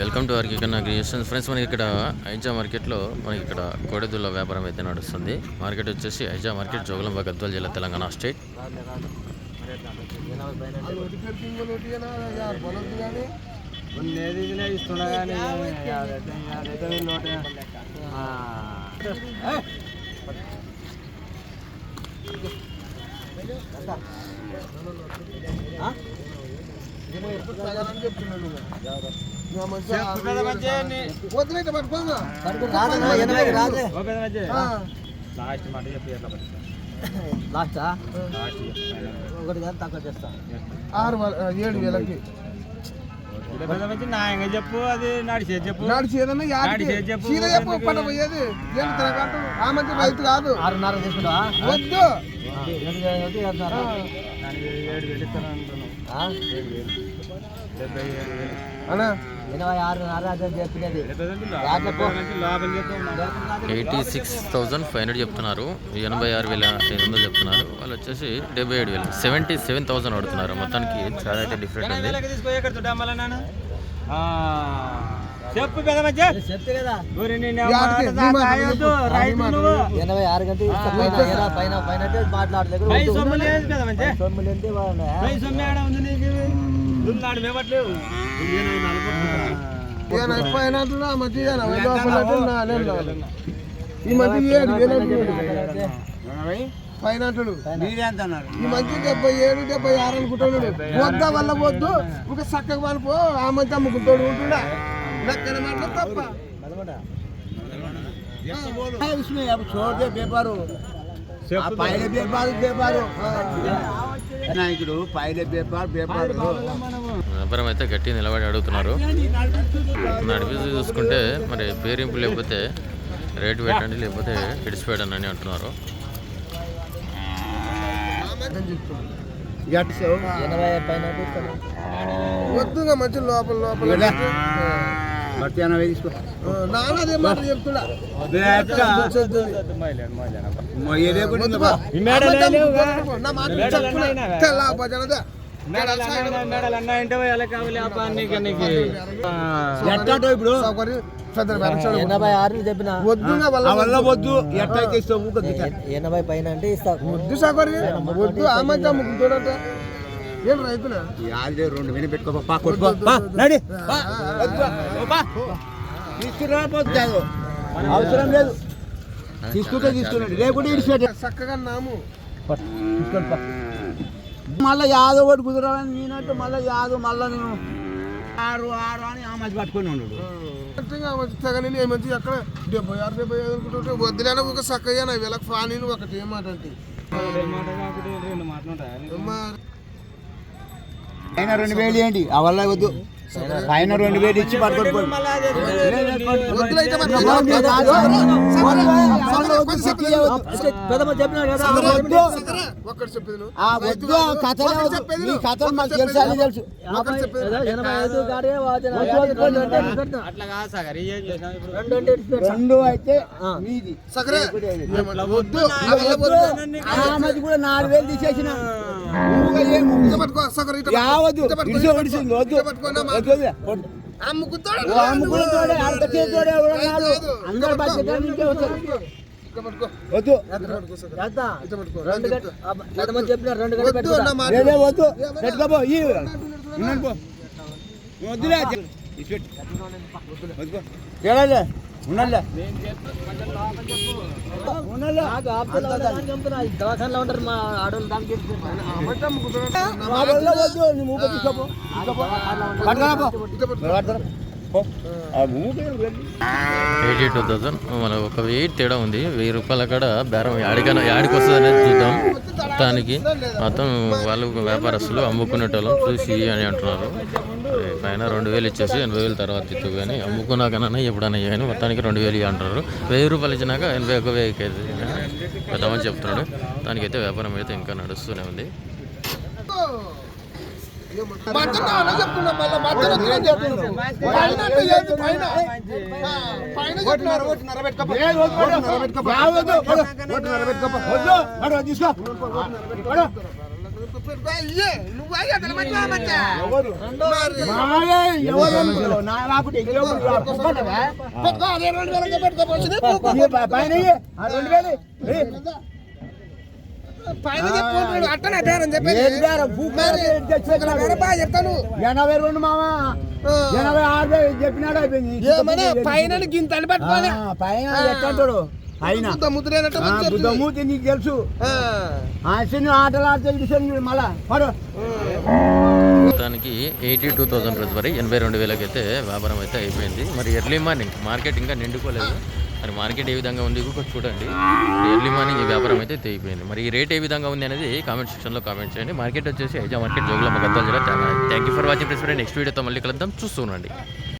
Welcome to ఆర్కి నాకు ఇష్టం friends మనకి ఇక్కడ ఐజా మార్కెట్లో మనకి ఇక్కడ కోడెదుల్ల వ్యాపారం అయితే నడుస్తుంది. మార్కెట్ వచ్చేసి ఐజా మార్కెట్ జోగులంబ గద్వాల జిల్లా తెలంగాణ స్టేట్. ఏది లాస్ట్ మాట చెప్పి ఎట్లా లాస్టా ఒకటి కాదు తక్కువ చేస్తా ఆరు ఏడు వేలకి ఇలా న్యాయంగా చెప్పు అది నడిచేది చెప్పు నడిచేది చీరన్న చెప్పు. చీర చెప్పు పట్ట పోయేది ఏం తిరగట్టు ఆ మంచి రైతు కాదు ఆరున్నర తీసుకుంటావా వద్దు ఏడు వేలు ఏడు వేలు ఇస్తాను అంటున్నావు eighty six thousand five hundred చెప్తున్నారు. ఎనభై ఆరు వేల ఐదు వందలు చెప్తున్నారు. వాళ్ళు వచ్చేసి డెబ్బై ఏడు వేలు. సెవెంటీ సెవెన్ థౌసండ్ అడుగుతున్నారు మొత్తానికి చాలా అయితే డిఫరెంట్ ఉంది. చెప్పు. ఎనభై ఆరు. పైన పైన మాట్లాడలేదు. పై సొమ్ము లేదు పెద్ద మధ్య సొమ్ములు ఏంటి బాగున్నాయా? పై సొమ్ము ఏడ ఉంది నీకు దున్నాడు మేమట్లేవు ఈయన పైన అంటున్నా, ఆ మధ్య ఈయన లోపల అంటున్నా, నా నేను లోపల. ఈ మధ్య ఏడు వేలు అంటున్నాడు. పైన అంటాడు. ఈ మధ్య డెబ్బై ఏడు డెబ్బై ఆరు అనుకుంటాడు వద్ద వల్ల వద్దు ఇంకా చక్కగా పనిపో ఆ మధ్య అమ్ముకుంటాడు ఉంటుండా లెక్కన మాట తప్ప. బలపడా? చెప్పు. నాయకుడు పైన పేపర్ పేపర్. వ్యాపారం అయితే గట్టి నిలబడి అడుగుతున్నారు. నడిపి చూసుకుంటే మరి పేరింపు లేకపోతే రేటు పెట్టండి లేకపోతే ఇడిచిపోయాడని అని అంటున్నారు. వద్దుగా మంచి లోపల లోపల. చెప్తున్నా. మేడలు అన్నా ఇంటే ఎలా కావాలి? నీకు ఆ. ఎట్టాటో ఇప్పుడు? వెనకాల ఎనభై ఆరు చెప్పిన. వద్దుగా వల్ల వద్దు. ఇస్తావు ఎనభై పైన అంటే ఇస్తా. వద్దు వద్దు ఏం రెండు పెట్టుకో పా కొట్టుకో. పా నడి. పా. వద్దు. ఓ పా. తీసుకురాపోతే కాదు అవసరం లేదు. తీసుకుంటే తీసుకున్నాడు. ఇడిచిపెట్టు. చక్కగా నాము. మళ్ళీ యాదో ఒకటి కుదరాలని నేనంటే మళ్ళీ యాదో మళ్ళీ నేను ఆరు ఆరు అని ఆ మధ్య పట్టుకొని ఉన్నాడు మంచి అక్కడ డెబ్బై ఆరు డెబ్బై ఐదు అనుకుంటుంటే వద్దులేనా ఒక చక్కగా నా వీళ్ళకి ఒకటి ఏం మాట అంటే. రెండు వేలు ఏంటి ఆ వల్ల వద్దు. పైన రెండు వేలు ఇచ్చి వద్దు ఈ మాకు తెలుసు అని తెలుసు. రెండు అయితే మీది. కూడా నాలుగు వేలు తీసేసిన. యావద్దు. వద్దు అందరు బాధ్యత నీకే వస్తుంది ఇట్ట పట్టుకో. వద్దు. ఇట్ట పట్టుకో, చక్కరా. చేస్తా. ఇట్ట పట్టుకో. రెండు గంట పెద్దమ్మ చెప్పిన రెండు గంటలు వద్దు పెట్టుకుంటా. నా మాట. లేదే వద్దు. పెట్టుకోపో ఈ ఉన్నాను పో. వద్దులే దవాఖానలో ఉంటారు మా ఆడవాళ్ళు దానికి ఎయిటీ టూ థౌజండ్ మన ఒక వెయ్యి తేడా ఉంది వెయ్యి రూపాయల కాడ బేరం యాడికైనా యాడికి వస్తుంది అనేది చూద్దాం మొత్తానికి మొత్తం వాళ్ళు వ్యాపారస్తులు అమ్ముకునేటోళ్ళం చూసి అని అంటున్నారు ఆయన రెండు వేలు ఇచ్చేసి ఎనభై వేలు తర్వాత ఇచ్చు కానీ అమ్ముకున్నాకనన్నా ఎప్పుడన్నా కానీ మొత్తానికి రెండు వేలు అంటారు వెయ్యి రూపాయలు ఇచ్చినాక ఎనభై ఒక వెయ్యికి అయితే పెద్దమని చెప్తున్నాడు దానికైతే వ్యాపారం అయితే ఇంకా నడుస్తూనే ఉంది తీసుకో పైన రెండు ఎనభై రెండు మామా ఎనభై ఆరు చెప్పినాడు అయిపోయింది పైన గింత అని పట్టుకోవాలి పైన ఎట్టంటాడు పైన బుద్ధ ముద్రేనట్టు ఆ, చెప్తుంది. బుద్ధమూర్తి నీకు తెలుసు. ఆ. ఆ సినిమా ఆటలు ఆడితే ఇడిసాను మళ్ళా పడు. మొత్తానికి ఎయిటీ టూ థౌసండ్ రూపీస్ వరకు ఎనభై రెండు వేలకి అయితే వ్యాపారం అయితే అయిపోయింది. మరి ఎర్లీ మార్నింగ్ మార్కెట్ ఇంకా నిండుకోలేదు. మరి మార్కెట్ ఏ విధంగా ఉంది కూడా చూడండి. ఎర్లీ మార్నింగ్ ఈ వ్యాపారం అయితే అయిపోయింది. మరి ఈ రేట్ ఏ విధంగా ఉంది అనేది కామెంట్ సెక్షన్లో కామెంట్ చేయండి. మార్కెట్ వచ్చేసి ఐజా మార్కెట్ జోగులమ్మ గద్దాల జిల్లా thank you for watching press next వీడియోతో మళ్ళీ కలుద్దాం. చూస్తూ ఉండండి.